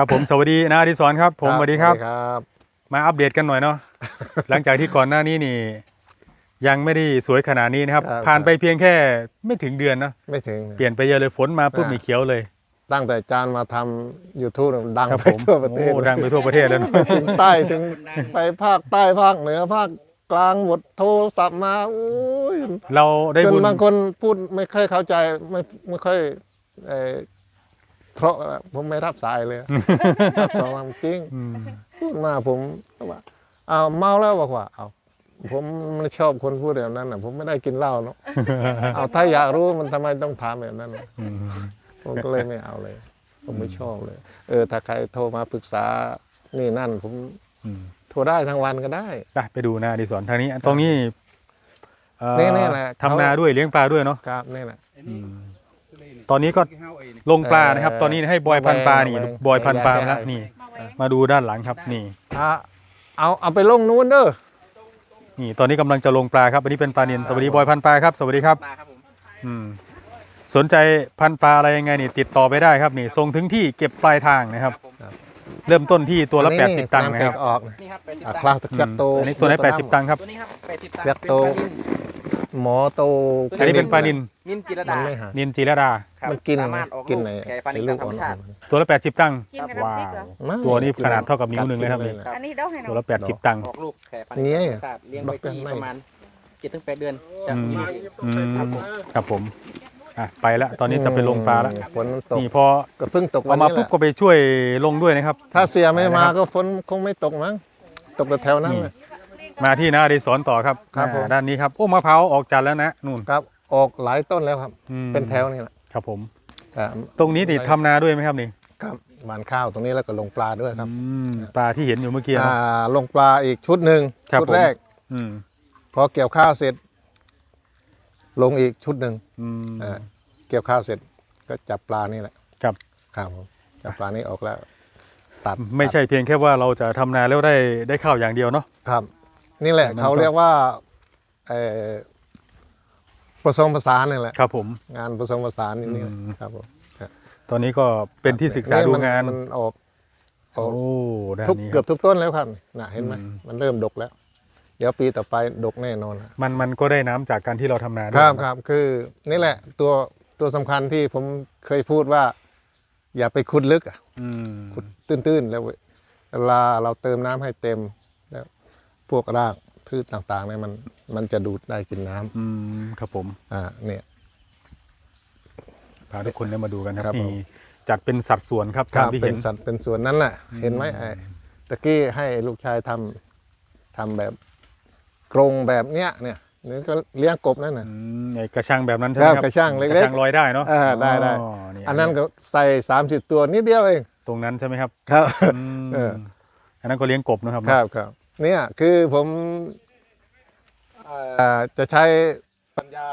ครับผมสวัสดีนะอดิศรครับ ผมสวัสดีครับ ครับมาอัปเดตกันหน่อยเนาะหลังจากที่ก่อนหน้านี้นี่ ยังไม่ได้สวยขนาดนี้นะครับผ่านไปเพียงแค่ไม่ถึงเดือนเนาะไม่ถึง เปลี่ยนไปเยอะเลยฝนมาปุ๊บอ่ามีเขียวเลยตั้งแต่จานมาทำ YouTube ดังครับไปผมทั่วประเทศโอ้ดังไปทั่วประเทศแล้วเนอะถึงใต้ถึงไปภาคใต้ภาคเหนือภาคกลางหมดโทรศัพท์มาโอ้ยเราได้จนบุญบางคนพูดไม่ค่อยเข้าใจไม่ไม่ค่อยเอ่อ เพราะผมไม่รับสายเลย รับสองวันจริงอืมพูดมาผมก็ว่าอ้าวเมาแล้วบอกว่าเอาผมไม่ชอบคนพูดแบบนั้นนะผมไม่ได้กินเหล้าเนาะเอาถ้าอยากรู้มันทำไมต้องถามแบบนั้นน่ะอืมผมก็เลยไม่เอาเลย ผมไม่ชอบเลย เออ ถ้าใครโทรมาปรึกษานี่นั่น ผมอืมโทรได้ทั้งวันก็ได้ไปไปดูนะอดิศรทางนี้ ตรงนี้เอ่อนี่นี่แหละทำนาด้วยเลี้ยงปลาด้วยเนาะครับนี่แหละอืม ตอนนี้ก็ลงปลานะครับ ตอนนี้ให้บอยพันปลานี่แหวงบอยพันปลาแล้วแหวงนี่มาแหวงมาดูด้านหลังครับนี่อะเอาเอาไปลงนู้นเด้อนี่ตอนนี้กำลังจะลงปลาครับอันนี้เป็นปลาเนียนสวัสดีบอยพันปลาครับสวัสดีครับมาครับผมอืมสนใจพันปลาอะไรยังไงนี่ติดต่อไปได้ครับนี่ส่งถึงที่เก็บปลายทางนะครับ เริ่มต้นที่ตัวละอันนี้80 ตังค์นะครับำแตกออกนี่ครับแปดสิบอะตังคลาสค์ตะเกียบโตอันนี้ตัวไหน80 ตังค์ครับตัวนี้ครับแปดสิบตังค์เปียกโต หมอโตอันนี้เป็นปลานินนินจิรมัดานไม่หา นินจีรดา ครับมันกินสามารถออกกินลูกในแก่ปลานินลูตากมธรรมชาติ ตัวละ 80 ตังค์กินกับว้าน้ำพริกเหรอวไม่ตัวนี้ขนาดเท่ากับนิ้วหนึ่งเลยครับนี่ครับ อันนี้เดาให้หน่ตัวอยละ 80 ตังค์ ออกลูกแก่ปลานินเนี่ยธรรมชาติเลี้ยงไว้ที่ไม่ประมาณเจ็ดถึงแปดเดือนจะอืม มีอืมครับผมอะไปแล้วตอนนี้จะไปลงปลาแล้วฝนมันตกนี่พอก็เพิ่งตกวัเอานมานี้แหปุ๊บละก็ไปช่วยลงด้วยนะครับ ถ้าเสียไม่มานะครับก็ฝนคงไม่ตกมั้งตกแต่แถวนั้นนี่ แหละ มาที่นาอดิศรต่อครับครับผม อ่าด้านนี้ครับโอ้มะพร้าวออกจันทร์แล้วนะนู่น ครับออกหลายต้นแล้วครับ อืม เป็นแถวนี่แหละครับผมครับตรงนี้ติดทำนาด้วยไหมครับนี่ครับหวานข้าวตรงนี้แล้วก็ลงปลาด้วยครับอืมปลาที่เห็นอยู่เมื่อกี้อ่าเนาะลงปลาอีกชุดหนึ่งครับชุดผม แรก อืมพอเกี่ยวข้าวเสร็จ ลงอีกชุดหนึ่งอืมอ่าเกี่ยวข้าวเสร็จก็จับปลานี่แหละครับ ครับผมจับปลานี่ออกแล้ว ตัดไม่ใช่เพียงแค่ว่าเราจะทำนาแล้วได้ได้ข้าวอย่างเดียวเนาะครับ นี่แหละมันเขาก็เรียกว่าเอ่อผสมผสานนี่แหละครับผมงานผสมผสานนี่นี่อืมครับผมตอนนี้ก็เป็นที่ศึกษาดูงานมันออกอโอ้อกด้านทุกนี้คเกืรัอบบทุกต้นแล้วครับน่ะเห็นไหมอืมมันเริ่มดกแล้ว เดี๋ยวปีต่อไปดกแน่นอนครับมันมันก็ได้น้ำจากการที่เราทำนาด้ควยรับนะครับ คือนี่แหละตัวตัวสำคัญที่ผมเคยพูดว่า อย่าไปขุดลึกอะอืมขุดตื้นๆแล้วเวลาเราเติมน้ำให้เต็มแล้ว พวกรากพืชต่างๆเนี่ยมันมันจะดูดได้กินน้ำอืมครับผมอ่าเนี่ย พาทุกคนได้มาดูกันคครัรับบผม นี่จัดเป็นสัดส่วนครับคตารัมบที่เป็เห็นนสัตว์เป็นส่วนนั้นแหละเห็นไหมไอ้ตะกี้ให้ลูกชายทำทำแบบกรงแบบเนี้ยเนี่ยนี่ก็เลี้ยงกบนั่นน่ะ อืมไอ้กระชังแบบนั้นใช่ไหมคครัรับบกระชังเล็กๆกระชังลอยได้เนาะอ่าได้ได้ อ๋อนี่อันนั้นก็ใส่สามสิบตัวนิดเดียวเองตรงนั้นใช่ไหมครับครับ อืมเออ อันนั้นก็เลี้ยงกบนะครับครับครับ เนี่ยคือผมเอ่อจะใช้ปัญญา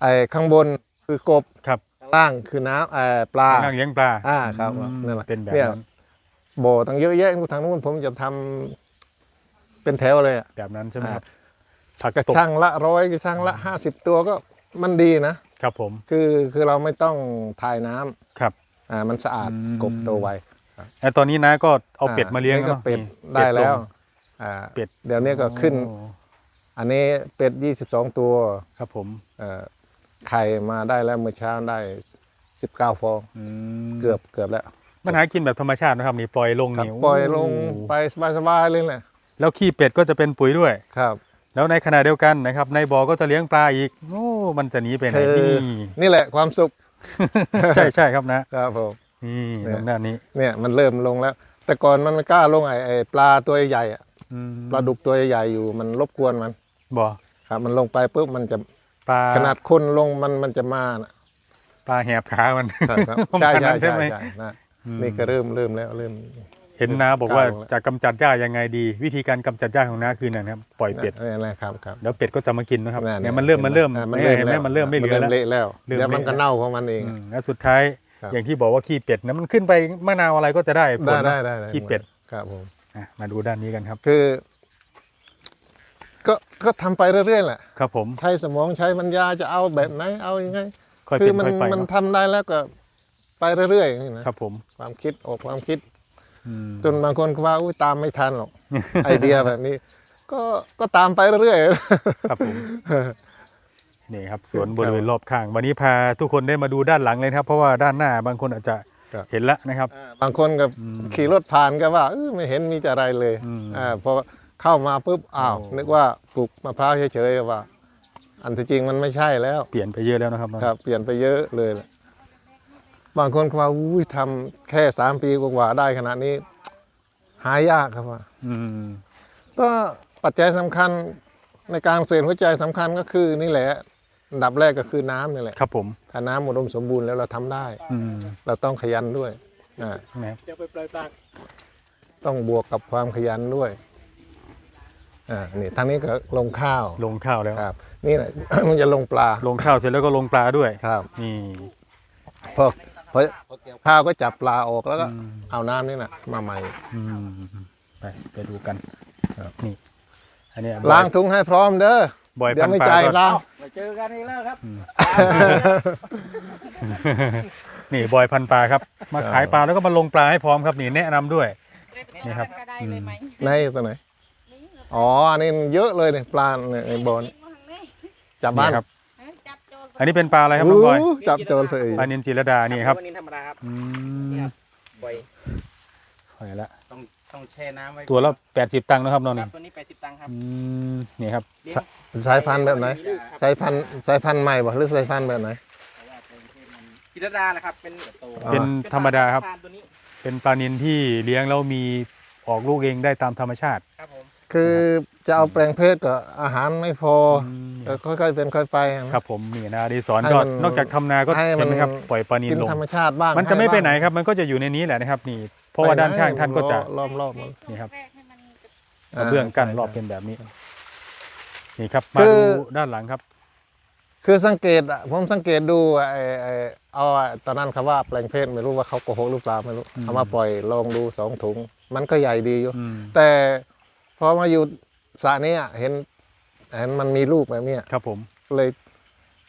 ไอ้ข้างบนคือกบครับข้างล่างคือน้ำเอ่อปลานั่งเลี้ยงปลาอ่าครับอืมนั่นแหละเป็นแบบเนี่ยนั้นโบตั้งเยอะแยะทางนู้นผมจะทำเป็นแถวเลยอะแบบนั้นใช่ไหมครับอ่ผักกระตบช่างละร้อยกระช่างละห้าสิบตัวก็มันดีนะครับผม คือคือเราไม่ต้องถ่ายน้ำครับ อ่ามันสะอาดอืมกบโตวไว ไอ้ตอนนี้นะก็เอาเป็ดมาเลี้ยงนี่ก็เนาะเป็ดนี่ได้แล้วง อ่าเป็ด เดี๋ยวนี้ก็ขึ้นโอ้อันนี้เป็ดยี่สิบสองตัวครับผมเอ่อไข่มาได้แล้วเมื่อเช้าได้สิบเก้าฟอง อืมเกือบเกือบแล้วมันหากินแบบธรรมชาตินะครับนี่ปล่อยลงครับนี่ปล่อยลงโไปสบายๆเลยแหละแล้วขี้เป็ดก็จะเป็นปุ๋ยด้วย ครับ แล้วในขณะเดียวกันนะครับ ในบ่อก็จะเลี้ยงปลาอีกโอ้มันจะหนีไปไหนคือนี่นี่แหละความสุข ใช่ใช่ครับนะ ครับผม นี่เนี่ยทางด้านนี้เนี่ยมันเริ่มลงแล้ว แต่ก่อนมันไม่กล้าลงไอ้ไอ้ปลาตัวใหญ่อะอืมปลาดุกตัวใหญ่อยู่มันรบกวนมัน บ่อครับ มันลงไปปุ๊บมันจะปลาขนาดคนลงมันมันจะมานะปลาแหบขามัน ครับครับประใช่มาณนั้ใช่นใช่ใช่ไหมใช่นะอืม นี่ก็เริ่มเริ่มแล้วเริ่ม เห็นนาบอกว่าก้าวลงแล้ว จะกำจัดหญ้ายังไงดี วิธีการกำจัดหญ้าของนาคือนะครับปล่อยเป็ดนี่นะครับครับแล้วเป็ดก็จะมากินนะครับนั่เนี่ยมันเริ่มมันเริ่มอะมันเนี่ยเริ่มเห็นไหมแล้วมันเริ่มไม่เหลือแล้วนเละแล้วเริ่มเดี๋ยวมันเละก็เน่าของมันเอง อืมแล้วสุดท้ายครับ อย่างที่บอกว่าขี้เป็ดนะมันขึ้นไปมะนาวอะไรก็จะได้ผลได้นะได้ได้ขี้เป็ดครับผมอะมาดูด้านนี้กันครับ คือ ก็ก็ทำไปเรื่อยๆแหละครับ ผมใช้สมองใช้ปัญญาจะเอาแบบไหนเอายังไงค่อยคืเป็นมัค่อยไปมันเนาะทำได้แล้วก็ไปเรื่อยๆอย่างนี่นะครับ ผมความคิดออกความคิดอืมจนบางคนก็ว่าอุ้ยตามไม่ทันหรอกไอเดียแบบนี้ ก็ก็ตามไปเรื่อยๆครับผม นี่ครับสวนบริเวณรอบข้าง วันนี้พาทุกคนได้มาดูด้านหลังเลยนะครับ เพราะว่าด้านหน้าบางคนอาจจะครับเห็นแล้วนะครับ บางคนก็อืมขี่รถผ่านก็ว่าเออไม่เห็นมีจะอะไรเลยอืมอ่าพอเข้ามาปุ๊บอ้าวโอ้นึกว่าปลูกมะพร้าวเฉยๆว่า อันที่จริงมันไม่ใช่แล้ว เปลี่ยนไปเยอะแล้วนะครับครับ เปลี่ยนไปเยอะเลยแหละบางคนก็ว่าอุ้ยทำแค่สามปีกว่าๆได้ขนาดนี้ หายากครับว่าอืมก็ปัจจัยสำคัญในการเสพหัวใจสำคัญก็คือนี่แหละ อันดับแรกก็คือน้ำนี่แหละครับผมถ้าน้ำอุดมสมบูรณ์แล้วเราทำได้ อืมเราต้องขยันด้วยอ่านะครับเดี๋ยวไปปล่อยปลาต้องบวกกับความขยันด้วยอ่านี่ทางนี้ก็ลงข้าวลงข้าวแล้ว ครับ นี่แหละ มันจะลงปลาลงข้าวเสร็จแล้วก็ลงปลาด้วย ครับนี่ พอพอข้าวก็จับปลาออกแล้วก็ อืม เอาน้ำนี่นะมาใหม่ อืมไปไปดูกันครับ นี่ อันเนี้ยล้างถุงให้พร้อมเด้อ บ่อยเดี๋ยพัวนไม่ปลาจ่ายก็ล้างมาเจอกันอีกแล้วครับ นี่บอยพันปลาครับ มาขายปลาแล้วก็มาลงปลาให้พร้อมครับนี่แนะนำด้วยนี่ครับ ก็ได้เลยไหมในตัวไหนอ๋ออันนี้เยอะเลยเนี่ยปลาเนี่ยไอ้บอลยิงมาทางนี้จับบ้านนี่ครับจับโจรอันนี้เป็นปลาอะไรครับน้องบอยอู้จับโจรเลยปลานินจิรดานี่ครับวันนี้ธรรมดาครับอืนี่มครับบ่อย หอยละต้อง ต้องแช่น้ำไว้ตัวละแปดสิบตังค์นะครับน้องคนี่รับตัวนี้80ตังค์ครับอืมนี่ครับ เลี้ยงสายพันธุ์แบบไหนครับสายพันธุ์สายพันธุ์ใหม่บ่หรือสายพันธุ์แบบไหนกิรดานะครับ เป็นอ่า เป็นธรรมดาครับทนตัวนี้เป็นปลานินที่เลี้ยงแล้วมีออกลูกเองได้ตามธรรมชาติครับผมคือจะเอาแปลงเพศก็อาหารไม่พออมก็ค่อยๆเป็นค่อยไปนะ ครับผมนี่นะอดีสอนให้ก็มันนอกจากทำนาก็ให้มัน เห็นไหมครับปล่อยปลานินกินลง ธรรมชาติบ้างมันจะไม่ไปไหนให้ครับ มันก็จะอยู่ในนี้แหละนะครับ นี่ เพราะว่าด้านข้างท่านก็จะล้อมรอบๆมันนี่ครับแรกให้มันเอาเบื้องกั้นรอบเป็นแบบนี้นี่ครับมาคือดูด้านหลังครับ คือสังเกตอะผมสังเกตดูไอ้ไอ้เอาอะตอนนั้นคำว่าแปลงเพศไม่รู้ว่าเขาโกหกหรือเปล่าไม่รู้อืมเอามาปล่อยลองดูสองถุง มันก็ใหญ่ดีอยู่อืมแต่พอมาอยู่สระเนี้ยเห็นเห็นมันมีลูกแบบเนี้ยครับผมก็เลย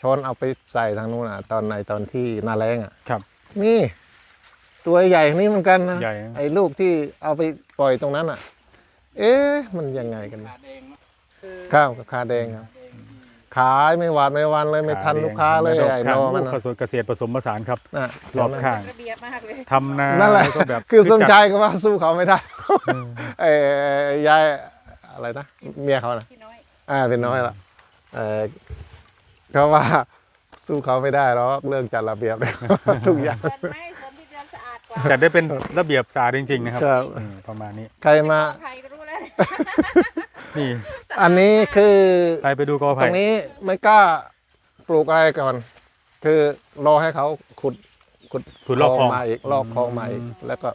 ช้อนเอาไปใส่ทางนู้นอะ ตอนในตอนที่หนาแรงอะครับนี่ ตัวใหญ่นี่เหมือนกันนะใหญ่นะไอ้ลูกที่เอาไปปล่อยตรงนั้นอะ เอ๊ะมันยังไงกันขาแดงเนาะคือข้าวกับคาแดงครับ ขายไม่หวาดไม่วันเลยไม่ทันลูกค้าเลยรอบไอ้นข้างอมันโอ้น่ะเกษตรเกษตรผสมผสานครับน่ะรอบข้างระเบียบมากเลยทำนานั่นแหละแล้วก็แบบคือสมจัดชายก็ว่าสู้เขาไม่ได้ไอ้ยายอะไรนะเมียเขานะพี่น้อยอ่าเป็นน้อยละเออเขาว่าสู้เขาไม่ได้หรอกเรื่องจัดระเบียบเนี่ยทุกอย่าง จัดได้เป็นระเบียบสะอาดจริง ๆ นะครับครับ อืมประมาณนี้ใครมา ใครก็รู้แล้ว นี่อันนี้คือไปไปดูกอตไผ่รงนี้ไม่กล้าปลูกอะไรก่อน คือรอให้เขาขุดขุดขุดรอบคลองมาอีกรอบคลองมาอีก แล้วก็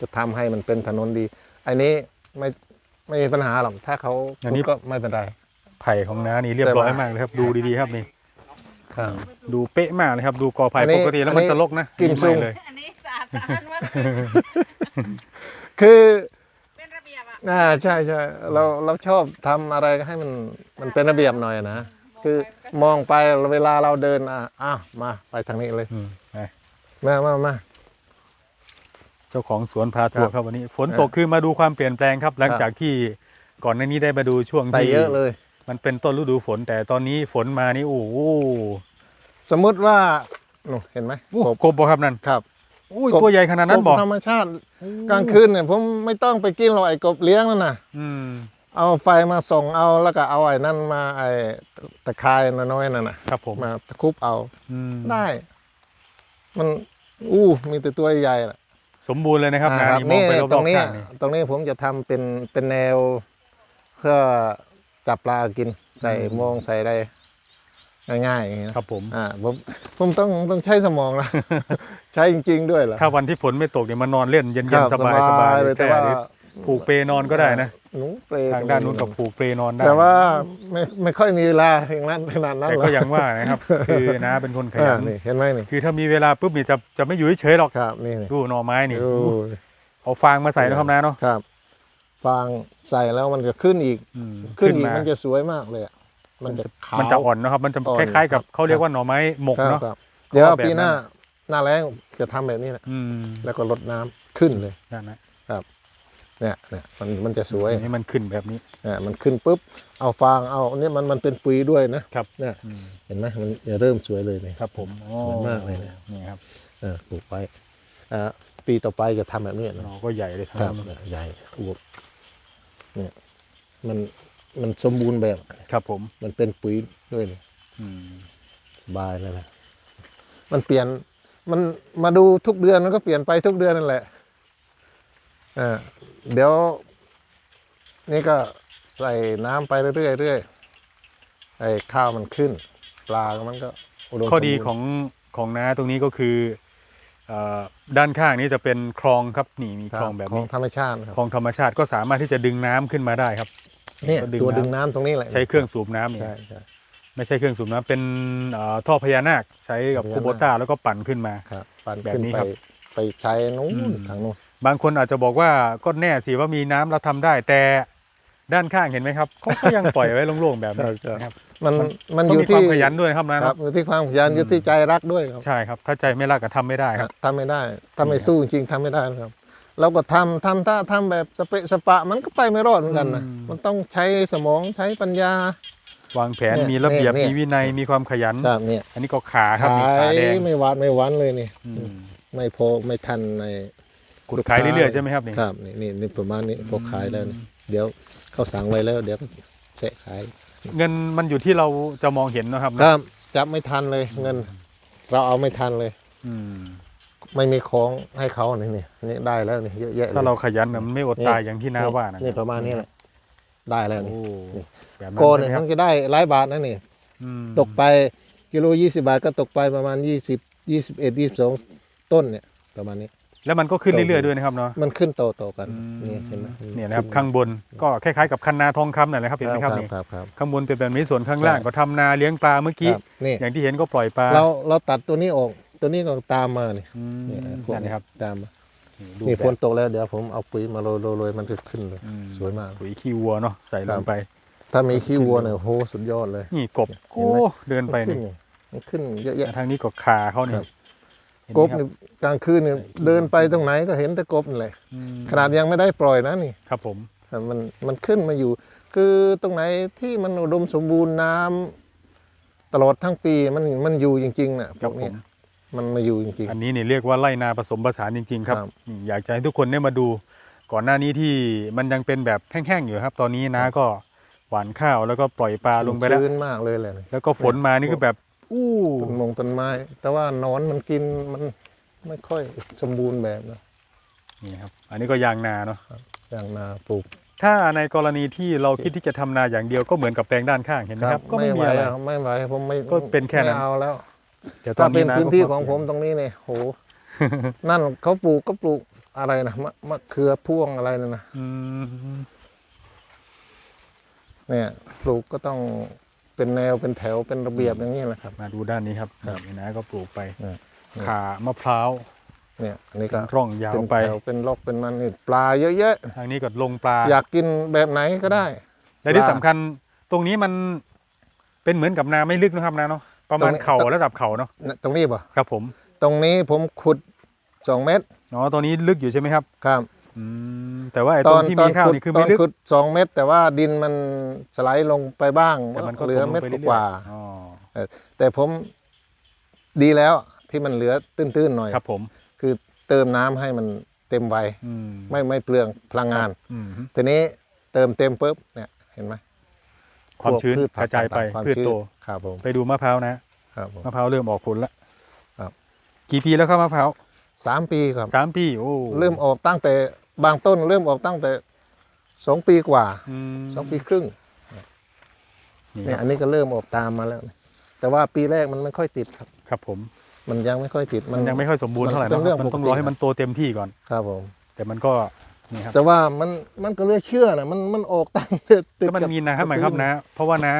จะทำให้มันเป็นถนนดี อันนี้ไม่ไม่มีปัญหาหรอกถ้าเขาขุดก็ไม่เป็นไร ไผ่ของน้านี่เรียบร้อยมากเลยครับดูดีๆครับนี่ ดูเป๊ะมากเลยครับ ดูกอไผ่อันนี้ปกติแล้วมันอันนี้จะรกนะกิมซุง ไม่เลย อันนี้สะอาดสะอาดมากคือเป็นระเบียบอะอ่าใช่ใช่เราเราชอบทำอะไรให้มันมันเป็นระเบียบหน่อยนะ คือมองไปเวลาเราเดินอะอ้าวมาไปทางนี้เลย อืมไปมามามา เจ้าของสวนพาทัวครัร์บครับวันนี้ ฝนตกคือมาดูความเปลี่ยนแปลงครับ หลังจากที่ก่อนหน้านี้ได้มาดูช่วงไปที่เยอะเลย มันเป็นต้นฤดูฝน แต่ตอนนี้ฝนมานี่โอ้โหสมมุติว่าหนูเห็นไหมโอ้กบบ่ครับนั่นครับอุ้ยตัวใหญ่ขนาดนั้นบอกธรรมชาติกลางคืนเนี่ยผมไม่ต้องไปกินหรอกไอ้กบเลี้ยงนั่นน่ะอืมเอาไฟมาส่องเอาแล้วก็เอาไอ้นั่นมาไอ้ตะไคร้น้อยๆนั่นน่ะครับผมมาตะครุบเอาอืมได้ มันอู้มีแต่ตัวใหญ่ๆน่ะสมบูรณ์เลยนะครับอ่านาครับนี่มองไปรตรอบงนี้ๆข้างนี่ตรงนี้ผมจะทำเป็นเป็นแนว เพื่อ จับปลากิน ใส่โมงใส่อะไรง่ายๆอย่างเงี้ยครับผมอ่าผมผมต้องต้องใช้สมองนะ ใช้จริง ๆ ด้วยเหรอถ้าวันที่ฝนไม่ตกเนี่ยมานอนเล่นเย็ครันบๆสบายสบายๆเลยแต่ว่าหรือผูกเปนอนก็ได้นะหนูเปรย์ทางด้านนู้นกับผูกเปนอนได้แต่ว่าไม่ไม่ค่อยมีเวลาอย่างนั้นขนาดนั้นแต่หรก็อกยังว่านะครับ คือนะเป็นคนขยัอ่านนี่เห็นไหมนี่คือถ้ามีเวลาปุ๊บนี่จะจะไม่อยู่เฉยๆหรอกครับนี่นี่ดูหน่อไม้นี่ดูเอาฟางมาใส่นะครับนะเนาะครับ ฟางใส่แล้วมันจะขึ้นอีก อืมขึ้นอีกมามันจะสวยมากเลยอะมันจะขาว มันจะอ่อนนะครับ มันจะอ่อน คล้ายๆ กับครับเขาเรียกว่าหน่อไม้หมกครับเนาะ ครับเดี๋ยวเขาว่าแบบปีหน้านั้นหน้าแรงจะทำแบบนี้แหละอืมแล้วก็ลดน้ำขึ้นเลยนั่นนะเนี่ยเนี่ยมันมันจะสวย อันนี้มันขึ้นแบบนี้เนี่ยมันขึ้นปุ๊บ เอาฟาง เอาอันนี้มันมันเป็นปุ๋ยด้วยนะครับ เนี่ยอืมเห็นไหมมันจะเริ่มสวยเลยเนี่ย ครับผมสวยมากเลยนะ นี่ครับเออปลูกไว้อ่าปีต่อไปจะทำแบบนี้หนะน่อก็ใหญ่เลยทั้งครับนั้นเนี่ยใหญ่อวบเนี่ย มันมันสมบูรณ์แบบ ครับผม มันเป็นปุ๋ยด้วยนี่อืมสบายเลยนะมันเปลี่ยนมันมาดูทุกเดือนมันก็เปลี่ยนไปทุกเดือนนั่นแหละอ่าเดี๋ยว นี่ก็ใส่น้ำไปเรื่อยๆเรื่อยไอ้ข้าวมันขึ้น ปลามันก็อุดมข้อดีสมบูรณ์ของของน้าตรงนี้ก็คือเอ่อด้านข้างนี้จะเป็นคลองครับนี่มีครัคลองแบบขอนี้งธรรมชาติครับ คลองธรรมชาติก็สามารถที่จะดึงน้ำขึ้นมาได้ครับ เนี่ยก็ตัวดึงน้ำน้ำตรงนี้แหละ ใช้เครื่องสูบน้ำเนี่ยใช่ใช่ไม่ใช่เครื่องสูบน้ำเป็นเอ่อท่อพญานาคใช้กับพญานาคคูโบต้าแล้วก็ปั่นขึ้นมาครับปั่นแบบขึ้นนี้ไปครับไปใช้นู้อืนมทางนู้นบางคนอาจจะบอกว่าก็แน่สิว่ามีน้ำเราทำได้แต่ด้านข้างเห็นไหมครับเขาก็ยังปล่อยไว้โล่งๆแบบนี้นะครับมันมันต้อองยู่มีคที่วามขยันด้วยนะครับนะครับอยู่ที่ความขยันอยู่ที่ใจรักด้วยครับใช่ครับ ถ้าใจไม่รักก็ทำไม่ได้ครับทำไม่ได้ถ้าไม่สู้จริงๆทำไม่ได้นะครับ เราก็ทำทำถ้าทำแบบสเปะสปะมันก็ไปไม่รอดเหมือนกันนะอืม มันต้องใช้สมองใช้ปัญญา วางแผนเนี่ยมีระเบียบเนี่ย มีวินัยมีความขยัน ครับเนี่ยอันนี้ก็ขาครับนี่ขาขายแดงไม่หวานไม่หวานเลยนี่ อืมไม่พอไม่ทันในขุดขายเรื่อยๆใช่ไหมครับนี่ครับนี่นี่นี่ประมาณนี้พอขายแล้วนี่เดี๋ยวเขาสั่งไว้แล้ว เดี๋ยวก็แสะขาย เงินมันอยู่ที่เราจะมองเห็นนะครับคนะรับจับไม่ทันเลยเงิน เราเอาไม่ทันเลย อืม ไม่มีของให้เขานี่นี่นี่ได้แล้วนี่เยอะแยะลยถ้าเราขยันน่ะมันไม่อดตายอย่างที่น้าว่านะนี่ประมาณนี้แหละได้แล้วโอ้นี่แบบนั้นโกนใช่เนี่ยไหมคมัรับนก็ได้หลายบาทนะนี่ อืมตกไปกิโลยี่สิบาทก็ตกไปประมาณยี่สิบยี่สิบเอ็ดยี่สิบสองต้นเนี่ยประมาณนี้ แล้วมันก็ขึ้นเรื่อยๆด้วยนะครับเนาะมันขึ้นโตโตๆกันอืมนี่เห็นไหมเนี่ยนะครับข้างบนก็คล้ายๆกับคันนาทองคำนั่นแหละครับเห็นไหมครับนี่ครับครับ ข้างบนเป็นแบบนี้ส่วนข้างล่างครับก็ทำนาเลี้ยงปลาเมื่อกี้ ครับนี่ อย่างที่เห็นก็ปล่อยปลา เราเราตัดตัวนี้ออก ตัวนี้ก็ตามมานี่อืมนี่พวกนั่นนะครับตามมาดูนี่แบบ ฝนตกแล้วเดี๋ยวผมเอาปุ๋ยมาโรยโรยโรยมันจะขึ้นเลย อืม สวยมาก ปุ๋ยขี้วัวเนาะใส่ลครังบ ไป ถ้ามีขี้วัวเนี่ยโหสุดยอดเลยนี่กบเห็โอ้นไหมเดินไปมันขึ้นี่นมันขึ้นเยอะแยะ ทางนี้ก็ขาเขาเนี่ครัยบเห็นกไหมบนี่กลางคืนเนี่ยเดินไปตรงไหนก็เห็นแต่กบนี่แหละอืมขนาดยังไม่ได้ปล่อยนะนี่ครับผม แต่มันมันขึ้นมาอยู่ คือตรงไหนที่มันอุดมสมบูรณ์น้ำตลอดทั้งปีมันมันอยู่จริงๆน่ะพครัวบกผเนี้ยม มันมาอยู่จริง อันนี้เนี่ยเรียกว่าไร่นาผสมผสานจริง ๆ ครับครับ นี่อยากจะให้ทุกคนได้มาดู ก่อนหน้านี้ที่มันยังเป็นแบบแห้งๆอยู่ครับ ตอนนี้นะก็หวานข้าวแล้วก็ปล่อยปลาๆลงไปแล้ว ชื้นมากเลยแหละนี่แล้วก็ฝนมานี่คือแบบ อู้ต้นมงต้นไม้ แต่ว่าหนอนมันกินมันไม่ค่อยสมบูรณ์แบบนะนี่ครับ อันนี้ก็ยางนาเนาะ อย่างนาปลูกถ้าในกรณีที่เราคิดที่จะทำนาอย่างเดียวก็เหมือนกับแปลงด้านข้างเห็นไหมครับ ก็ไม่มีไหวอะไรอะไม่ไหวผมไม่ก็เป็นแค่นั้น ไม่เอาแล้ว เดี๋ยวตอถ้านเป็นี้นนะพื้นที่ก็ของผมตรงนี้เนี่ยโห นั่นเขาปลูกก็ปลูกอะไรนะมะมะเขือพ่วงอะไรนั่นนะอืมเนี่ย ปลูกก็ต้องเป็นแนวเป็นแถวเป็นระเบียบอย่างนี้แหละครับมาดูด้านนี้ครับครับนี่นะก็ปลูกไปเนี่ย ขามะพร้าวเนี่ยอันนี้ก็เป็นร่องยาวเป็นไป แถวเป็นล็อกเป็นมันนี่ปลาเยอะแยะทางนี้ก็ลงปลา อยากกินแบบไหนก็ได้ และที่ปลา สำคัญตรงนี้มันเป็นเหมือนกับนาไม่ลึกนะครับนะเนาะ ประมาณตรงนี้เข่าระดับเข่าเนาะตรงนี้ป่ะครับผม ตรงนี้ผมขุดสองเมตรอ๋อตรงนี้ลึกอยู่ใช่ไหมครับครับอืมแต่ว่าไอ้ตรงที่มีข้าวขุดนี่คือตไม่อนลึกขุดสองเมตร แต่ว่าดินมันสไลด์ลงไปบ้างแต่มันก็เหลือตกลงเม็ดไปรื่ยกๆว่าอ๋อแต่ผมดีแล้วที่มันเหลือตื้นๆหน่อยครับ ผม คือเติมน้ำให้มันเต็มไวอืมไม่ไม่เปลืองพลังงานอืมทีนี้เติมเต็มปุ๊บเนี่ยเห็นไหม ความชื้นพวกระจายไปต่งๆความพืชชื้นโตครับผมไปดูมะพร้าวนะครับผม มะพร้าวเริ่มออกผลแล้วครับ กี่ปีแล้วครับมะพร้าวสามปีครับ สามปีโอ้เริ่มออกตั้งแต่บางต้นเริ่มออกตั้งแต่สองปีกว่าอืมสองปีครึ่งนี่เนี่ยครับอันนี้ก็เริ่มออกตามมาแล้ว แต่ว่าปีแรกมันไม่ค่อยติดครับ ครับผม มันยังไม่ค่อยติด มันยังไม่ค่อยสมบูรณ์เท่าไหร่มันเป็นเรื่องเนาะมันต้องปกติ รอให้มันโตเต็มที่ก่อน ครับผม แต่มันก็ นี่ครับแต่ว่ามันมันก็เลยเชื่อนะมันมันออกตั้งแต่ติดก็มันกับมีน้ำไหมครับนะ เพราะว่านะ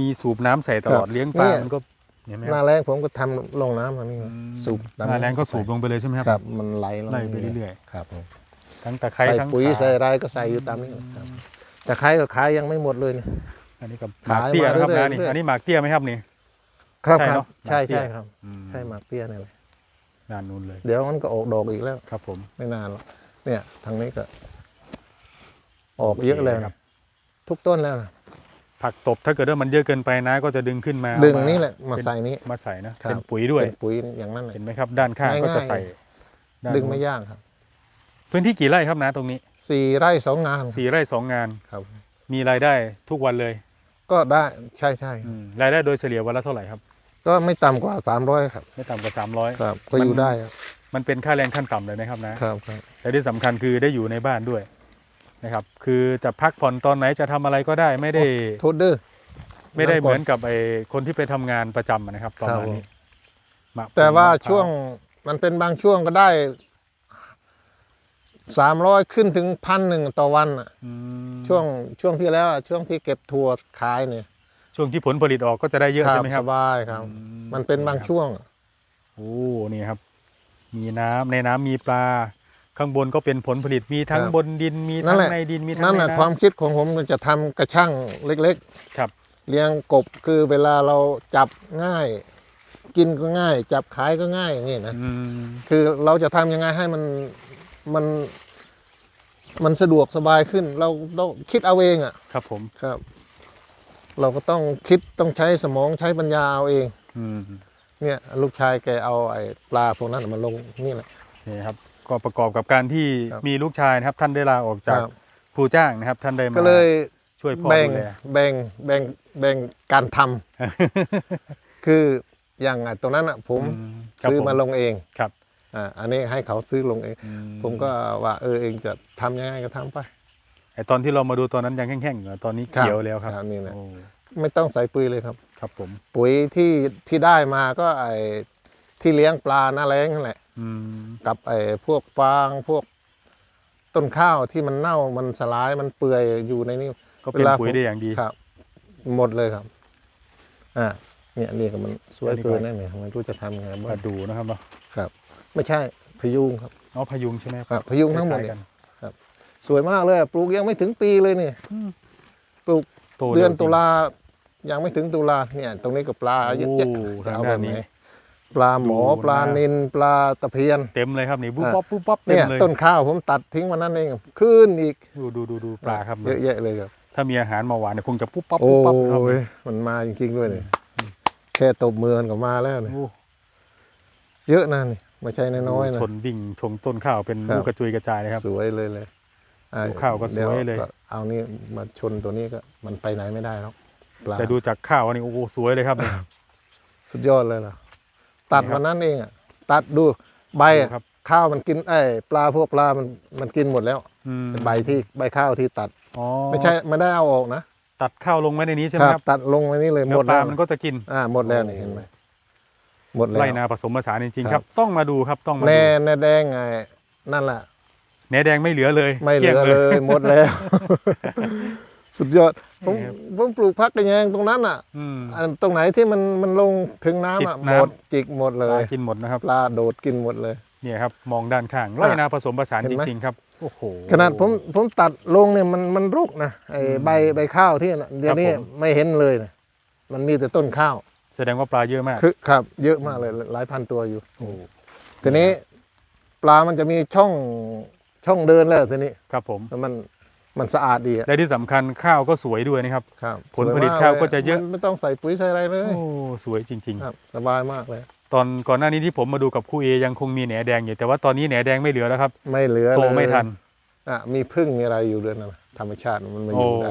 มีสูบน้ำใส่ตลอดครับเลี้ยงปลาเนี่ยมันก็เห็นไหมหคน้ารับแรงผมก็ทำลงน้ำอันนี้อืมสูบหน้าแรงก็สูบลงไปเลยใช่ไหมครับครับ มันไหลลงไล่ไปเรื่อยครับผมๆทั้งตะไคร้ใส่ทั้งปุ๋ยขาใส่อะไรก็ใส่อยู่ตามนี้ครับแต่ขายก็ขายยังไม่หมดเลยนี่อันนี้กับหขายมากเตี้ยมานะครับเรื่อนะยๆนี่เรื่อยๆอันนี้หมากเตี้ยไหมครับนี่ครับใช่ครัเนบอะใช่หมากเตี้ยใช่ครับอืมใช่หมากเตี้ยนี่แหละด้านนู้นเลย เดี๋ยวมันก็ออกดอกอีกแล้วครับ ผมไม่นานหรอก เนี่ยทางนี้ก็ ออกเยอะเลยโอเคครันะบทุกต้นแล้วนะผักตบถ้าเกิดว่ามันเยอะเกินไปนะ ก็จะดึงขึ้นมาดึงเอาานี่แหละมาเป็นใส่นี้มาใส่นะครับเป็นปุ๋ยด้วยเป็นปุ๋ยอย่างนั้นเลยเห็นไหมครับ ด้านข้างก็จะง่ายๆใส่ด้านดึงนู้นไม่ยากครับ พื้นที่กี่ไร่ครับนะตรงนี้สี่ไร่สองงานสี่ไร่สองงานครับ มีรายได้ทุกวันเลย ก็ได้ใช่ใช่อืมรายได้โดยเฉลี่ยวันละเท่าไหร่ครับ ก็ไม่ต่ำกว่าสามร้อยครับ ไม่ต่ำกว่าสามร้อยครับก็อยู่ได้ครับ มันเป็นค่าแรงขั้นต่ำเลยนะครับนะครับครับและที่สำคัญคือได้อยู่ในบ้านด้วยนะครับ คือจะพักผ่อนตอนไหนจะทำอะไรก็ได้ไม่ได้ โทษดื้อ ไม่ได้นั่งก่อนเหมือนกับไอ้คนที่ไปทำงานประจำอะนะครับประมาณครับผมนี้มะแต่ว่าพร้ช่วงมันเป็นบางช่วงก็ได้สามร้อยขึ้นถึงพันหนึ่งต่อวันอะอืมช่วงช่วงที่แล้วอะช่วงที่เก็บถั่วขายเนี่ยช่วงที่ผลผลิตออกก็จะได้เยอะใช่ไหมคสรับบายครับ อืมันเป็นบางช่วงอะโอ้นี่ครับ มีน้ำในน้ำมีปลา ข้างบนก็เป็นผลผลิตมีทั้งบนดินมีนั่ทั้นงแหละในดินมีทั้งนั่นในแหละน้ความคิดของผมมันจะทำกระช่างเล็กำครับๆเลี้ยงกบคือเวลาเราจับง่าย กินก็ง่าย จับขายก็ง่ายอย่างนี้นะอืมคือเราจะทำยังไงให้มันมัน มันสะดวกสบายขึ้น เราต้องคิดเอาเองอะ ครับผมครับ เราก็ต้องคิดต้องใช้สมองใช้ปัญญาเอาเอง อืม เนี่ยลูกชายแกเอาไอ้ปลาพวกนั้นมาลงนี่แหละ นี่ครับก็ประกอบกับการที่ครับมีลูกชายนะครับ ท่านได้ลาออกจากครับ ผู้จ้างนะครับ ท่านได้มาก็เลยช่วยพ่อแบ่งดูแล แบ่งแบ่งแบ่งการทำคืออย่างอะตรงนั้นอะผมอืครับซื้อมาผลงเองครับอ่าอันนี้ให้เขาซื้อลงเอง อืผมก็ว่าเออเองจะทำยังไงก็ทำไปไอตอนที่เรามาดูตอนนั้นยังแห้งๆอยู่ตอนนี้เขียวแล้วครับ นี่แหละ โอ้ ไม่ต้องใส่ปุ๋ยเลยครับ ครับผม ปุ๋ยที่ที่ได้มาก็ไอ้ที่เลี้ยงปลาหน้าแรงนั่นแหละ อืม กับไอ้พวกฟางพวกต้นข้าวที่มันเน่ามันสลายมันเปื่อยอยู่ในนี้ก็เป็นเวลาปุ๋ยผมได้อย่างดี ครับ หมดเลยครับ อ่าเนี่ยนี่ก็มันสวยอันนี้ก็เกินนั่นเนี่ยไม่รู้จะทำยังไงมาบ้างดูนะครับเนาะครับ ไม่ใช่พยุงครับเอาพยุงใช่ไหมครับพยุงทั้งหมดคเนี่ล้ายๆกันสวยมากเลย ปลูกยังไม่ถึงปีเลยนี่อืม ปลูกโตร็วเดือนจริงตุลา ยังไม่ถึงตุลาเนี่ย ตรงนี้ก็ปลาเยอะแยะโอ้จะทางเอาด้าแบนบนี้ไหนปลาหมอดูปลานะนินปลาตะเพียน เต็มเลยครับนี่ปุ๊บอ่าป๊บปุ๊บป๊บเต็มเนี่ยเลยต้นข้าวผมตัดทิ้งวันนั้นเองขึ้นอีกดูดูดูดูปลาครับเยอะแยะเลยครับถ้ามีอาหารมาหวานเนี่ยคงจะปุ๊บปั๊บโอ้ปุ๊บปั๊บนะครับยมันมาจริงๆด้วยนี่แค่ตบมือมันก็มาแล้วนี่โอ้เยอะนะนี่ไม่ใช่น้อยๆนะชนวิ่งชงต้นข้าวเป็นครับลูกกระจุยกระจายเลยครับ สวยเลยเลยอะดูข้าวก็สวยเลยดี๋ก็เอานี่มาชนตัวนี้ก็มันไปไหนไม่ได้หรอก ปลาแต่ดูจากข้าวนี่โอ้โหสวยเลยครับเนี่ยสุดยอดเลยล่ะ ตัดนี่ครับวันนั้นเองอะตัดดูใบอะดูครับ ข้าวมันกินไอ้ยปลาพวกปลามันมันกินหมดแล้วอืมใบที่ใบข้าวที่ตัด อ๋อไม่ใช่ไม่ได้เอาออกนะตัดข้าวลงไว้ในนี้ใช่ไหมครับตัดลงไว้นี่เลยแล้หมวดปลาแล้วมันก็จะกิน อ่าหมดแล้วนี่เห็นไหมหมดแล้ว ไร่นาผสมผสานจริงๆคครัรับ บ ต้องมาดูครับต้องมาแน่ดูแน่แดงไงนั่นแหละ แหนแดงไม่เหลือเลยไม่เหกลืยงอเลย หมดแล้ว สุดยอดผมนี่ครับผมปลูกพักกระแยงตรงนั้นอะอืม อันตรงไหนที่มันมันลงถึงน้ำอะติดหมน้ำดจิกหมดเลปลายกินหมดนะครับ ปลาโดดกินหมดเลย เนี่ยครับ มองด้านข้างไร่นาผสมผสานเห็จนไหม ริงๆครับ โอ้โห ขนาดผมผมตัดลงเนี่ยมันมันรุกนะไอ้อืมใบใบข้าวที่น่ะเดี๋ยวนี้ครับผม ไม่เห็นเลยนะมันมีแต่ต้นข้าว แสดงว่าปลาเยอะมาก คือครับ เยอะมากเลยหลายพันตัวอยู่โอ้ทีนี้ปลามันจะมีช่องช่องเดินแล้วทีนี้ครับผม แล้วมัน มันสะอาดดีอะและที่สำคัญข้าวก็สวยด้วยนะครับ ครับผลผลิตสยมข้าวก็จะเยอะมันไม่ต้องใส่ปุ๋ยใส่อะไรเลยโอ้สวยจริง ครับสบายมากเลย ๆ ตอนก่อนหน้านี้ที่ผมมาดูกับครูเอยังคงมีแหนแดงอยู่แต่ว่าตอนนี้แหนแดงไม่เหลือแล้วครับ ไม่เหลือโตเลยไม่ทัน อะมีพึ่งมีอะไรอยู่ด้วยนะธรรมชาติมันมาอโอ้ยู่ได้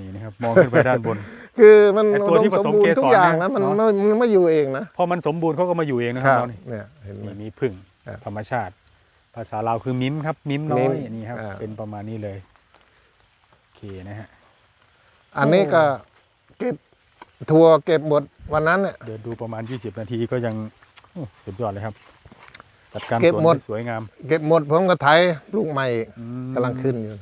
นี่นะครับมองขึ้นไปด้านบน คือมันไอ้ตัวที่อุดผสมบูรณ์เกสรทุกอย่างนะนะมันเนอะ ไม่มันไม่อยู่เองนะพอมันสมบูรณ์เขาก็มาอยู่เองนะครับเรานี่เนี่ยเห็นไหม นี่มีพึ่งครับธรรมชาติ ภาษาลาวคือมิ้มครับ มิ้มน้อมิ้ยมนี่ครับ อ่า เป็นประมาณนี้เลยโอเค นะฮะ อันนี้ก็เก็บทัวร์เก็บหมดวันนั้นเนี่ย เดินดูประมาณ 20 นาทีก็ยังโอ้สุดยอดเลยครับ จัดการเก็บสวนหมดได้สวยงาม เก็บหมดผมก็ไถลูกใหม่อืม กำลังขึ้นอยู่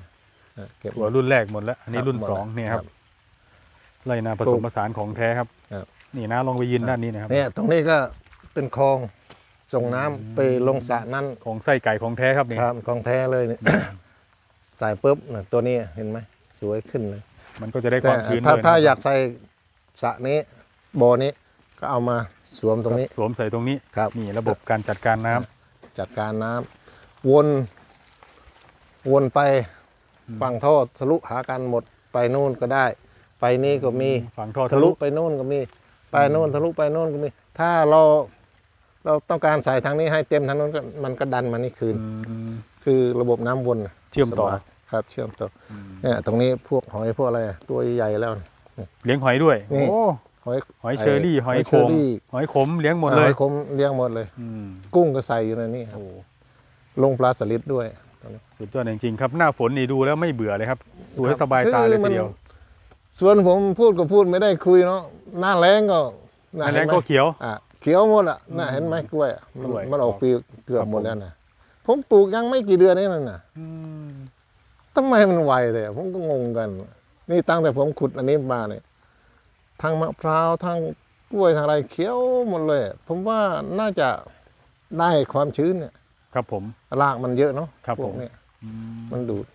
นะเก็บหมตัวด รุ่นแรกหมดแล้ว อันนี้ครับรุ่นหมดสองแล้วเนี่ยครับครับไรนาผสมผสานของแท้ครับ ครับ นี่นะลองไปยืนด้านนี้นะครับเนี่ยตรงนี้ก็เป็นคลองส่งน้ำไปลงสระนั้นของไส้ไก่ของแท้ครับนี่ครับของแท้เลยเนี่ย ใส่ปุ๊บนะตัวนี้เห็นไหม สวยขึ้นเลยมันก็จะได้คแต่วามชื้นถ้าด้วยนะถ้าครับอยากใส่สระนี้บ่อนี้ก็เอามาสวมตรงนี้ สวมใส่ตรงนี้ครับ นี่ระบบการจัดการน้ำจัดการน้ำวนวนไปฝั่งท่อทะลุหากันหมดไปนู่นก็ได้ ไปนี่ก็มี ฝั่งท่อทะลุไปโน่นก็มี ไปโน่นทะลุไปโน่นก็มี ถ้าเราเราต้องการใส่ทางนี้ให้เต็มทางโน้นก็มันก็ดันมานี่คืน อืม คือระบบน้ำวนน่ะเชื่อมต่อ สบาย ครับเชื่อมต่ออเนี่ยตรงนี้พวกหอยพวกอะไรอะตัวใหญ่ๆแล้ว เลี้ยงหอยด้วย นี่ โอ้ หอยหอยเชอรี่ หอยเชโของรี่หอยขมเลี้ยงหมดเลยหอยคมเลี้ยงหมดเลย อืมกุ้งก็ใส่อยู่ในนี้ครับโอ้ลงปลาสลิดด้วยตรงนี้ สุดยอดจริงๆครับ หน้าฝนนี่ดูแล้วไม่เบื่อเลยครับ สวยสบายตาเลยทีเดียวส่วนผมพูดก็พูดไม่ได้คุยเนาะหน้าแรงก็หน้าแรงก็เขียว อะเขียวหมดอะน่าเห็นไหมกล้วยอะมันกล้วยมันออกปีเกือครับบหมดผมแล้วนะผมปลูกยังไม่กี่เดือนนี่นั่นน่ะอืม ทำไมมันไวเลยอะผมก็งงกัน นี่ตั้งแต่ผมขุดอันนี้มาเนี่ยทั้งมะพร้าวทั้งกล้วยทั้งอะไรเขียวหมดเลย ผมว่าน่าจะได้ความชื้นเนี่ยครับผมรากมันเยอะเนาะครับพวผกมเนี่ยอืมมันดูด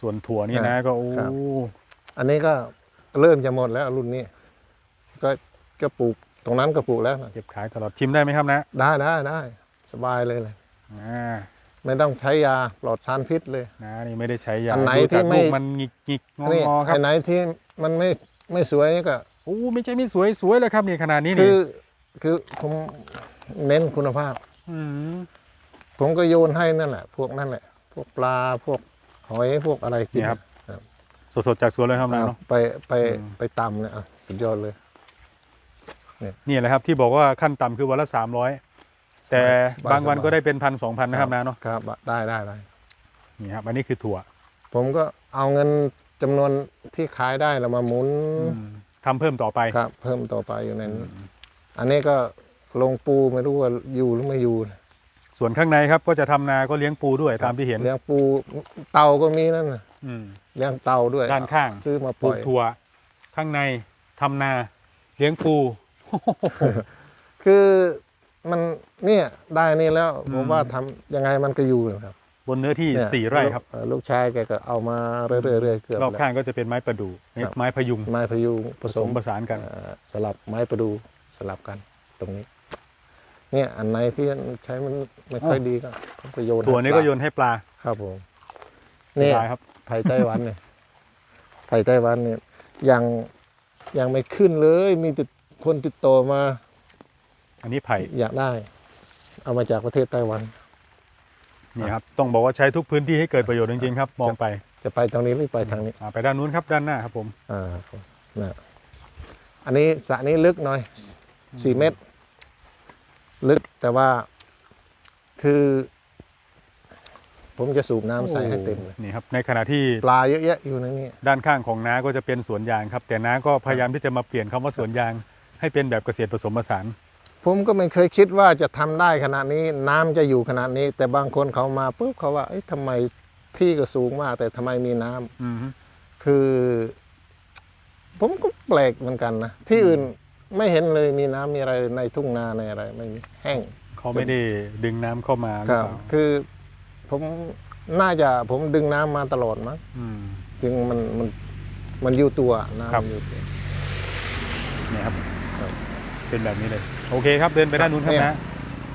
ส่วนถั่วนี่นะก็โอ้ครับ อันนี้ก็เริ่มจะหมดแล้วรุ่นนี้ ก็ก็ปลูกตรงนั้นก็ปลูกแล้วนะเก็บขายตลอดชิมได้ไหมครับนะได้ได้ได้สบายเลยเลยอ่า ไม่ต้องใช้ยาปลอดสารพิษเลย นะนี่ไม่ได้ใช้ยาอันไหนดูจากที่ไม่ ลูกมันหงิกหงิกงอนี่งอครับไอ้ไหนที่มันไม่ไม่สวยนี่ก็ โอ้ไม่ใช่ไม่สวยสวยเลยครับนี่ขนาดนี้คืนี่อคือผมเน้นคุณภาพ มผมก็โยนให้นั่นแหละ พวกนั่นแหละ พวกปลาพวกหอยพวกอะไรกินนี่ครับ สดๆจากสวนเลยครับคนะรับเนาะ ไปไปอืมไปตำเนี่ยอะสุดยอดเลย นี่แหละครับที่บอกว่าขั้นต่ำคือวันละสามร้อย แต่สบายๆบางวันก็ได้เป็นพันสองพันนะครับนะเนาะครับได้ได้ได้นี่ครับอันนี้คือถั่ว ผมก็เอาเงินจำนวนที่ขายได้แล้วมาหมุนทำเพิ่มต่อไปครับ เพิ่มต่อไปอยู่ในนี้อันนี้ก็ลงปูไม่รู้ว่าอยู่หรือไม่อยู่ ส่วนข้างในครับก็จะทำนาก็เลี้ยงปูด้วยตามที่เห็นเลี้ยงปูเต่าก็มีนั่นน่ะอืมเลี้ยงเต่าด้วยด้านข้างซื้อมาปปลูล่อกยถั่ว ข้างในทำนาเลี้ยงปูคือ มันเนี่ยได้นี่แล้วอืมผมว่าทำยังไงมันก็อยู่นะครับ บนเนื้อที่เนี่ยสี่ไร่ครับเอ่อลูกชายแกก็เอามาเรื่อยๆเกือบรอบแล้ว ข้างก็จะเป็นไม้ประดู่ครับ ไม้พยุงไม้พยุงผผสสมมประสานกัน เอ่อสลับไม้ประดูสลับกันตรงนี้ เนี่ยอันไหนที่ใช้มันไม่ค่อยดีก็ผมก็โยนถั่วนี้ก็โยให้ปลนให้ปลาาครับผมเสีนี่ยดายครับ ไผ่ไต้หวันเนี่ย ไผ่ไต้หวันเนี่ยยังยังไม่ขึ้นเลย มีติดคนติดต่อมา อันนี้ไผ่อยากได้ เอามาจากประเทศไต้หวัน นี่ครับต้องบอกว่าใช้ทุกพื้นที่ให้เกิดประโยชน์จริงๆครับ มองไปจะไปตรงนี้หรือไปทางนี้อ่าไปด้านนู้นครับด้านหน้าครับผมอ่าครับผมนะอันนี้สระนี้ลึกหน่อยสี่เมตร ลึกแต่ว่าคือ ผมจะสูบน้ำใส่ให้เต็มเลยนี่ครับ ในขณะที่ปลาเยอะแยะอยู่ในนี้ด้านข้างของน้าก็จะเป็นสวนยางครับ แต่น้าก็พยายามที่จะมาเปลี่ยนคำว่าสวนยาง ให้เป็นแบบเกษตรผสมผสาน ผมก็ไม่เคยคิดว่าจะทำได้ขนาดนี้น้ำจะอยู่ขนาดนี้ แต่บางคนเขามาปุ๊บเขาว่าเอ้ยทำไมที่ก็สูงมาก แต่ทำไมมีน้ำอืมคือ ผมก็แปลกเหมือนกันนะที่อื่นไม่เห็นเลยมีน้ำมีอะไรในทุ่งนาในอะไรไม่มีแห้งเขาไม่ได้ดึงน้ำเข้ามาหรืคอรับเปล่าคือผมน่าจะผมดึงน้ำมาตลอดมั้งอืมจึงมันมันมันอยู่ตัวครับน้ำมันอยู่ตัวนี่ครับ เป็นแบบนี้เลย โอเคครับเดินไปด้านนู้นครับเนี่ย นะ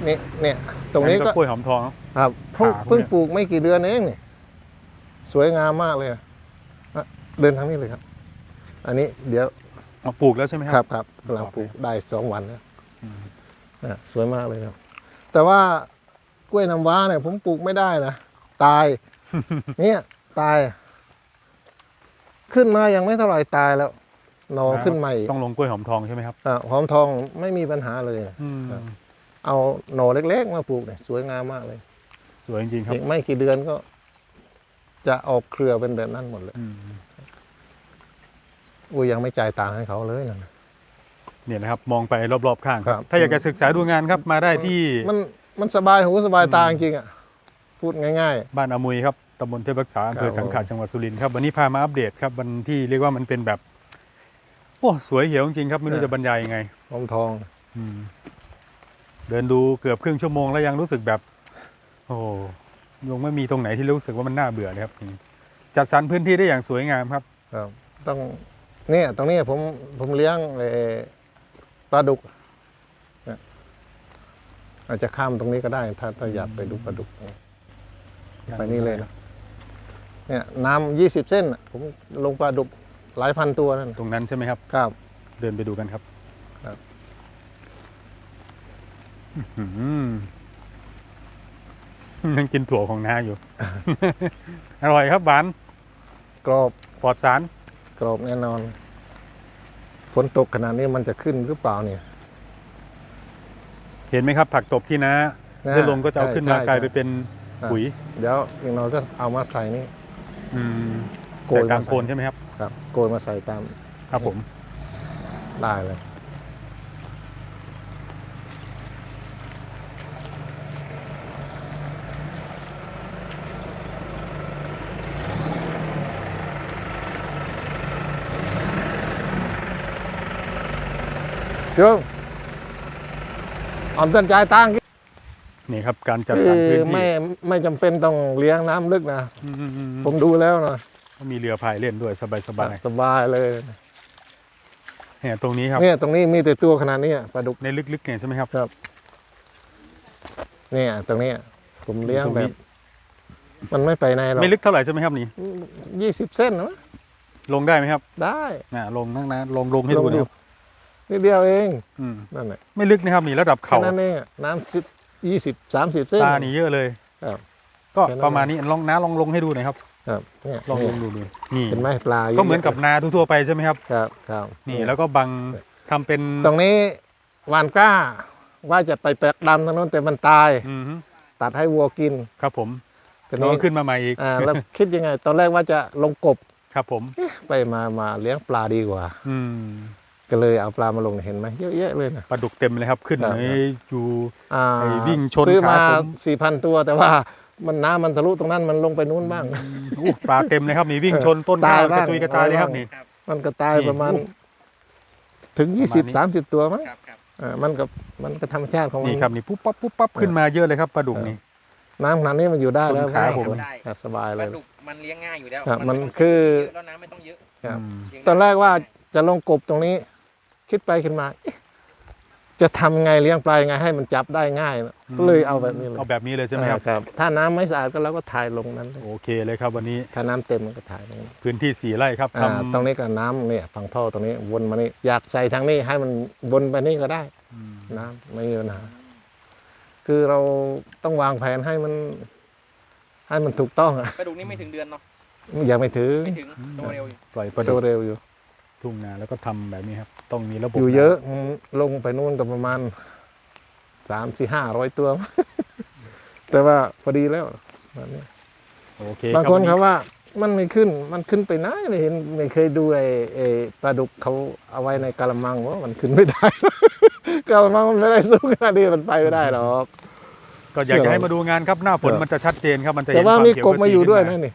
นี่เนี่ยตรงนี้อัก็กล้วยหอมทองเนอะครับเพิ่งขาเขาเนี่ย เพิ่งปลูกไม่กี่เดือนเองนี่สวยงามมากเลยนะอะเดินทางนี้เลยครับ อันนี้เดี๋ยวเอาปลูกแล้วใช่ไหมคครัรับครับกำลังครับปลูกได้สองวันแล้วอืม นะสวยมากเลยครับ แต่ว่ากล้วยน้ำว้าเนี่ยผมปลูกไม่ได้นะตาย เนี่ย ตาย ขึ้นมายังไม่เท่าไหร่ตายแล้ว หนอขึ้นมาอีกต้องลงกล้วยหอมทองใช่ไหมครับอะหอมทองไม่มีปัญหาเลยอืมครับเอาหน่อเล็ก ๆ มาปลูกเนี่ยสวยงามมากเลย สวยจริงๆครับอีกไม่กี่เดือนก็ จะออกเครือเป็นแบบนั้นหมดเลยอืมอุ้ยยังไม่จ่ายตังค์ให้เขาเลยนะเนี่ยนะครับ มองไปรอบๆข้างครับถ้าอยากจะศึกษาดูงานครับมาได้ที่ มันมันสบายหูสบายตาจริงๆอะพูดง่ายบ้านอามุยครับตำบลเทพรักษาอำเภอครับสังขะจังหวัดสุรินทร์ครับ วันนี้พามาอัปเดตครับ วันที่เรียกว่ามันเป็นแบบ โอ้สวยเหี่ยวจริงๆครับไม่รู้จะบรรยายยังไงๆหอมทองอืมเดินดูเกือบครึ่งชั่วโมงแล้วยังรู้สึกแบบ โอ้ยังไม่มีตรงไหนที่รู้สึกว่ามันน่าเบื่อเลยครับนี่จัดสรรพื้นที่ได้อย่างสวยงามครับครับต้องเนี่ยตรงนี้ผมผมเลี้ยงเอ่อปลาดุกเนี่ยอาจจะข้ามตรงนี้ก็ได้ ถ้าถ้าอยากไปดูปลาดุกไปนี่เลยนะเนี่ยน้ำยี่สิบเส้นน่ะผมลงปลาดุก หลายพันตัวนั่นตรงนั้นใช่ไหมครับ ครับ เดินไปดูกันครับครับ อื้อหือยังกินถั่วของน้าอยู่ อร่อยครับหวานกรอบปลอดสาร กรอบแน่นอน ฝนตกขนาดนี้มันจะขึ้นหรือเปล่าเนี่ย เห็นไหมครับ ผักตบที่น้านะเลื่อนลงก็จะเอาขึ้นมาใช่กลายไปใช่เป็นอะปุ๋ย เดี๋ยวอีกหน่อยก็เอามาใส่นี่ อืม โกยใส่กลางมาใส่โคนใช่ไหมครับครับ โกยมาใส่ตามครับผมได้เลยโยมเอาเตือนใจายตังค์นี่ครับการจัดสรรพื้นไม่ที่ไม่จำเป็นต้องเลี้ยงน้ำลึกนะ อืมอืมอืมผมดูแล้วนะ มีเรือพายเล่นด้วยสบายสบายเลยๆเนี่ยตรงนี้ครับเนี่ยตรงนี้มีแต่ตัวขนาดนี้ปลาดุกในลึกๆเนี่ยใช่ไหมครับเนี่ยตรงนี้ผมเลี้ยงตรงแบนี้บมันไม่ไปไหนหรอกไม่ลึกเท่าไหร่ใช่ไหมครับนี่ยี่สิบเส้นนะมั้ยลงได้ไหมครับ ได้น่ะลงนั่งนะลงลงให้ดูนะครับนิดเดียวเองอืมนั่นแหละไม่ลึกนะครับนี่ระดับแค่เข่านั้นเองอะน้ำสิบยี่สิบสามสิบเส้นตานี่เยอะเลยครับก็แค่นั้นประมาณนี้ลองน้าลองลงให้ดูหน่อยครับ ครับเนี่ยลองลงดูดูนี่เห็นไหมปลาะก็เหมือนกับนาทั่วๆไปใช่ไหมครับ ครับครับนี่แล้วก็บังทำเป็นตรงนี้วานกล้า ว่าจะไปแปลกดำทางโน้นแต่มันตายอืมฮึตัดให้วัวกินครับผมทีน้อนี้งขึ้นมาใหม่อีกอ่าแล้วคิดยังไง ตอนแรกว่าจะลงกบครับผมไปมามาเลี้ยงปลาดีกว่า อืมก็เลยเอาปลามาลงเห็นไหมเยอะแยะเลยนะปลาดุกเต็มเลยครับขึ้นครับในอยู่อ่าไอ้วิ่งชนซื้อขามาผมสี่พันตัวแต่ว่า มันน้ำมันทะลุตรงนั้นมันลงไปนู้นบ้าง อู้ปลาเต็มเลยครับนี่วิ่งชนต้นตาข้ายวบ้างกระจุยกระจายเลยครับอะไรบ้างนี่มันก็ตายนี่ประมาณ โอ้ถึงประยี่มาสิณบนี้สามสิบตัวมั้งครับครับอ่ามันก็มันก็ธรรมชาติของมันนี่ครับนี่ปุ๊บปั๊บปุ๊บปั๊บขึ้นมาเยอะเลยครับปลาดุกนี่ น้ำขนาดนี้มันอยู่ได้แล้วชนขาผม ครับสบายปเลลาย ดุกมันเลี้ยงง่ายอยู่แล้วครับมันไต้งคือ เยะแล้วน้ำไม่ต้องเยอะครับ อืมเลี้ยงตอนแรกว่าจะลงกบตรงนี้ คิดไปคิดมาเอ๊ะ จะทำไงเลี้ยงปลายังไงให้มันจับได้ง่ายนะก็เลยเอาแบบนี้เลยเอาแบบนี้เลยใช่ไหมครับ ครับ ถ้าน้ำไม่สะอาดก็เราก็ถ่ายลงนั้นเลยโอเคเลยครับวันนี้ถ้าน้ำเต็มมันก็ถ่ายลงนั้นพื้นที่สี่ไร่ครับอ่าทำตรงนี้ก็น้ำเนี่ยฝั่งท่อตรงนี้วนมานี่อยากใส่ทางนี้ให้มันวนไปนี่ก็ได้ อืมน้ำไม่มีปัญหา คือเราต้องวางแผนให้มัน ให้มันถูกต้องอะปลาดุกนี่ไม่ถึงเดือนเนาะยังไม่ถึงไม่ถึงโตเร็วอยู่ปล่อยปลาโตดุกเร็วอยู่ ทุ่งนาแล้วก็ทำแบบนี้ครับ ต้องมีระบบอยู่เยอะอืมลงไปนู่นก็ประมาณสามสี่ห้าร้อยตัว แต่ว่าพอดีแล้วแบบนี้โอเคบางคนวัเขาว่ามันไม่ขึ้น มันขึ้นไปไหนไม่เห็นไม่เคยดูไอ้ไอ้ปลาดุกเขาเอาไว้ในกะละมังว่ามันขึ้นไม่ได้กะละมังมันไม่ได้สูงขนาดนี้มันไปไม่ได้หรอก ก็อยากจะให้มาดูงานครับหน้าฝนเออมันจะชัดเจนครับมันจะแต่เห็นว่าความมีเขียวกบมาอยู่ด้วยขนะจีนี่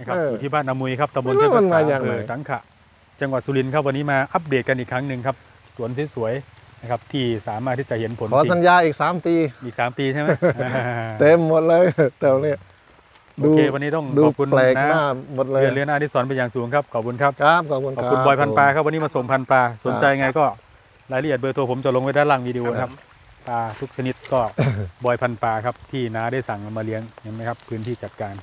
นะครับเอออยู่ที่บ้านอามุยครับตำบลไม่เทรู้พมันรักษามาอย่างอำเภอไรสังขะ จังหวัดสุรินทร์ครับวันนี้มาอัปเดตกันอีกครั้งหนึ่งครับสวนสวยๆนะครับที่สามารถที่จะเห็นผลขอจริสัญงญาอีกสามปี อีกสามปีใช่ไหม เต็มหมดเลย แต่เนี้ยโอดูเควันนี้ต้องดูขอบคุณแปลกนะหน้าหมดเลยเรียนเรียนอาดิสอนเป็นอย่างสูงครับขอบคุณครับ ครับขอบคุณขอบครับ คุณบอยพันปลาครับวันนี้มาส่งพันปลาสนใจครับไงก็รายละเอียดเบอร์โทรผมจะลงไว้ด้านล่างวิดีโอนะครับปลาทุกชนิดก็ บอยพันปลาครับที่น้าได้สั่งมาเลี้ยงเห็นไหมครับพื้นที่จัดการ